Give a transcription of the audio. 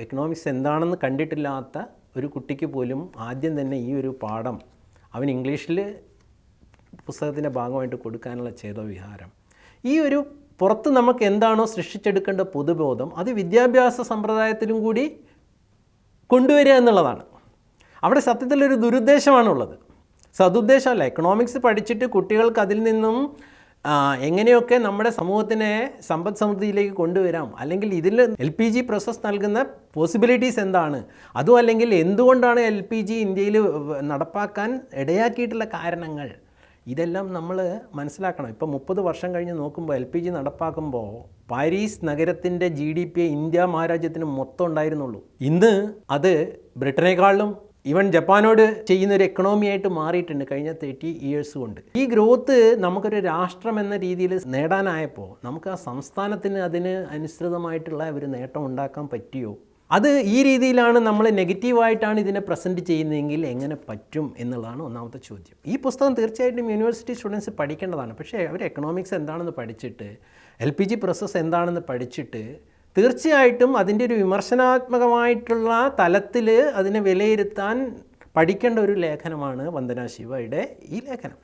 Economics എന്താണെന്ന് കണ്ടിട്ടില്ലാത്ത ഒരു കുട്ടിക്ക് പോലും ആദ്യം തന്നെ ഈ ഒരു പാഠം അവൻ ഇംഗ്ലീഷിൽ പുസ്തകത്തിന്റെ ഭാഗമായിട്ട് കൊടുക്കാനുള്ള ചേതോവിഹാരം. ഈ ഒരു പുറത്ത് നമുക്ക് എന്താണോ സൃഷ്ടിച്ചെടുക്കേണ്ട പൊതുബോധം അത് വിദ്യാഭ്യാസ സമ്പ്രദായത്തിലും കൂടി കൊണ്ടുവരിക എന്നുള്ളതാണ്. അവിടെ സത്യത്തിലൊരു ദുരുദ്ദേശമാണുള്ളത്. സതുദ്ദേശമല്ല എക്കണോമിക്സ് പഠിച്ചിട്ട് കുട്ടികൾക്ക് അതിൽ നിന്നും എങ്ങനെയൊക്കെ നമ്മുടെ സമൂഹത്തിനെ സമ്പദ് സമൃദ്ധിയിലേക്ക് കൊണ്ടുവരാം? അല്ലെങ്കിൽ ഇതിൽ എൽ പി ജി പ്രോസസ് നൽകുന്ന പോസിബിലിറ്റീസ് എന്താണ്? അതും അല്ലെങ്കിൽ എന്തുകൊണ്ടാണ് എൽ പി ജി ഇന്ത്യയിൽ നടപ്പാക്കാൻ ഇടയാക്കിയിട്ടുള്ള കാരണങ്ങൾ? ഇതെല്ലാം നമ്മൾ മനസ്സിലാക്കണം. ഇപ്പോൾ മുപ്പത് വർഷം കഴിഞ്ഞ് നോക്കുമ്പോൾ എൽ പി ജി നടപ്പാക്കുമ്പോൾ പാരീസ് നഗരത്തിന്റെ ജി ഡി പി ഇന്ത്യ മഹാരാജ്യത്തിന് മൊത്തം ഉണ്ടായിരുന്നുള്ളൂ. ഇന്ന് അത് ബ്രിട്ടനേക്കാളും ഈവൻ ജപ്പാനോട് ചെയ്യുന്ന ഒരു എക്കണോമി ആയിട്ട് മാറിയിട്ടുണ്ട് കഴിഞ്ഞ തേർട്ടി ഇയേഴ്സ് കൊണ്ട്. ഈ ഗ്രോത്ത് നമുക്കൊരു രാഷ്ട്രം എന്ന രീതിയിൽ നേടാനായപ്പോൾ നമുക്ക് ആ സംസ്ഥാനത്തിന് അതിന് അനുസൃതമായിട്ടുള്ള ഒരു നേട്ടം ഉണ്ടാക്കാൻ പറ്റിയോ? അത് ഈ രീതിയിലാണ് നമ്മൾ നെഗറ്റീവായിട്ടാണ് ഇതിനെ പ്രസന്റ് ചെയ്യുന്നതെങ്കിൽ എങ്ങനെ പറ്റും എന്നുള്ളതാണ് ഒന്നാമത്തെ ചോദ്യം. ഈ പുസ്തകം തീർച്ചയായിട്ടും യൂണിവേഴ്സിറ്റി സ്റ്റുഡൻസ് പഠിക്കേണ്ടതാണ്. പക്ഷേ അവർ എക്കണോമിക്സ് എന്താണെന്ന് പഠിച്ചിട്ട് എൽ പി ജി പ്രോസസ്സ് എന്താണെന്ന് പഠിച്ചിട്ട് തീർച്ചയായിട്ടും അതിന്റെ ഒരു വിമർശനാത്മകമായിട്ടുള്ള തലത്തിൽ അതിനെ വിലയിരുത്താൻ പഠിക്കേണ്ട ഒരു ലേഖനമാണ് വന്ദന ശിവയുടെ ഈ ലേഖനം.